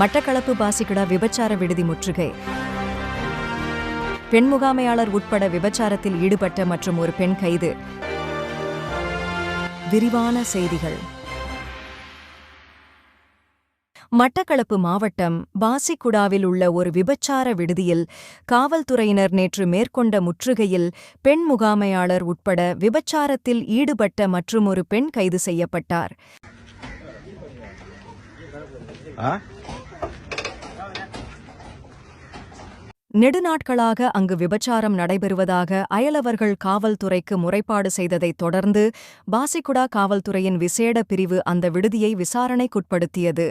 மட்டக்களப்பு பாசிக்குடா விபச்சார விடுதி முற்றுகை. பெண் முகாமையாளர் உட்பட விபச்சாரத்தில் ஈடுபட்ட மற்றும் ஒரு பெண் கைது. விரிவான செய்திகள். மட்டக்களப்பு மாவட்டம் பாசிக்குடாவில் உள்ள ஒரு விபச்சார விடுதியில் காவல்துறையினர் நேற்று மேற்கொண்ட முற்றுகையில் பெண் முகாமையாளர் உட்பட விபச்சாரத்தில் ஈடுபட்ட மற்றும் ஒரு பெண் கைது செய்யப்பட்டார். நெடுநாட்களாக அங்கு விபச்சாரம் நடைபெறுவதாக அயலவர்கள் காவல்துறைக்கு முறைப்பாடு செய்ததைத் தொடர்ந்து பாசிக்குடா காவல்துறையின் விசேட பிரிவு அந்த விடுதியை விசாரணைக்குட்படுத்தியது.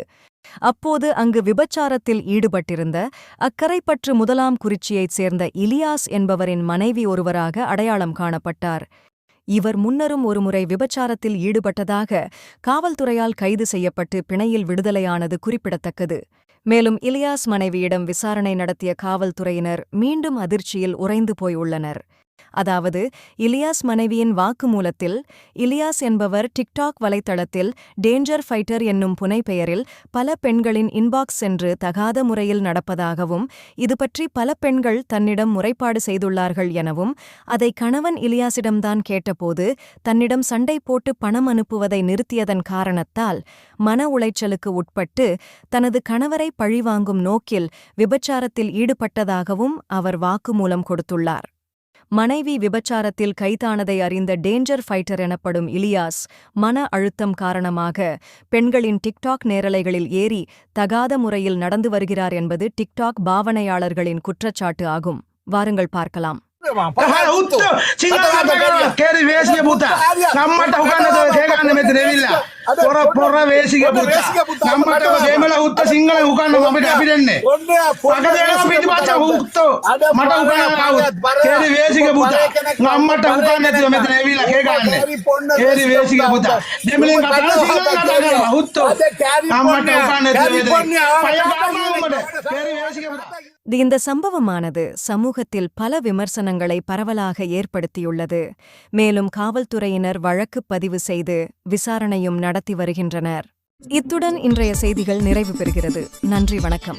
அப்போது அங்கு விபச்சாரத்தில் ஈடுபட்டிருந்த அக்கரைப்பற்று முதலாம் குறிச்சியைச் சேர்ந்த இலியாஸ் என்பவரின் மனைவி ஒருவராக அடையாளம் காணப்பட்டார். இவர் முன்னரும் ஒருமுறை விபச்சாரத்தில் ஈடுபட்டதாக காவல்துறையால் கைது செய்யப்பட்டு பிணையில் விடுதலையானது குறிப்பிடத்தக்கது. மேலும் இலியாஸ் மனைவியிடம் விசாரணை நடத்திய காவல்துறையினர் மீண்டும் அதிர்ச்சியில் உறைந்து போய் உள்ளனர் அதாவது இலியாஸ் மனைவியின் வாக்குமூலத்தில் இலியாஸ் என்பவர் டிக்டாக் வலைத்தளத்தில் டேஞ்சர் ஃபைட்டர் என்னும் புனைப்பெயரில் பல பெண்களின் இன்பாக்ஸ் சென்று தகாத முறையில் நடப்பதாகவும் இதுபற்றி பல பெண்கள் தன்னிடம் முறைப்பாடு செய்துள்ளார்கள் எனவும் அதை கணவன் இலியாஸிடம்தான் கேட்டபோது தன்னிடம் சண்டை போட்டு பணம் அனுப்புவதை நிறுத்தியதன் காரணத்தால் மன உளைச்சலுக்கு உட்பட்டு தனது கணவரை பழிவாங்கும் நோக்கில் விபச்சாரத்தில் ஈடுபட்டதாகவும் அவர் வாக்குமூலம் கொடுத்துள்ளார். மனைவி விபச்சாரத்தில் கைதானதை அறிந்த டேஞ்சர் ஃபைட்டர் எனப்படும் இலியாஸ் மன அழுத்தம் காரணமாக பெண்களின் டிக்டாக் நேரலைகளில் ஏறி தகாத முறையில் நடந்து வருகிறார் என்பது டிக்டாக் பாவனையாளர்களின் குற்றச்சாட்டு ஆகும். வாருங்கள் பார்க்கலாம். කහල උත්ත සිංහල කේරි වේසිය පුතා නම්මට හුකන්නද තේකන්න මෙත දෙවිල්ලා පොර පොර වේසික පුතා නම්මට ගේමල උත්ත සිංහල හුකන්න අපිට අපි දෙන්නේ අක දෙන පිටි පච්ච හුක්තෝ මට හුකන්න කවුත් කේරි වේසික පුතා නම්මට හුකන්න නැතිව මෙතන ඇවිල්ලා කේකන්නේ කේරි වේසික පුතා දෙමලින් இந்த சம்பவமானது சமூகத்தில் பல விமர்சனங்களை பரவலாக ஏற்படுத்தியுள்ளது. மேலும் காவல்துறையினர் வழக்கு பதிவு செய்து விசாரணையும் நடத்தி வருகின்றனர். இத்துடன் இன்றைய செய்திகள் நிறைவு பெறுகிறது. நன்றி வணக்கம்.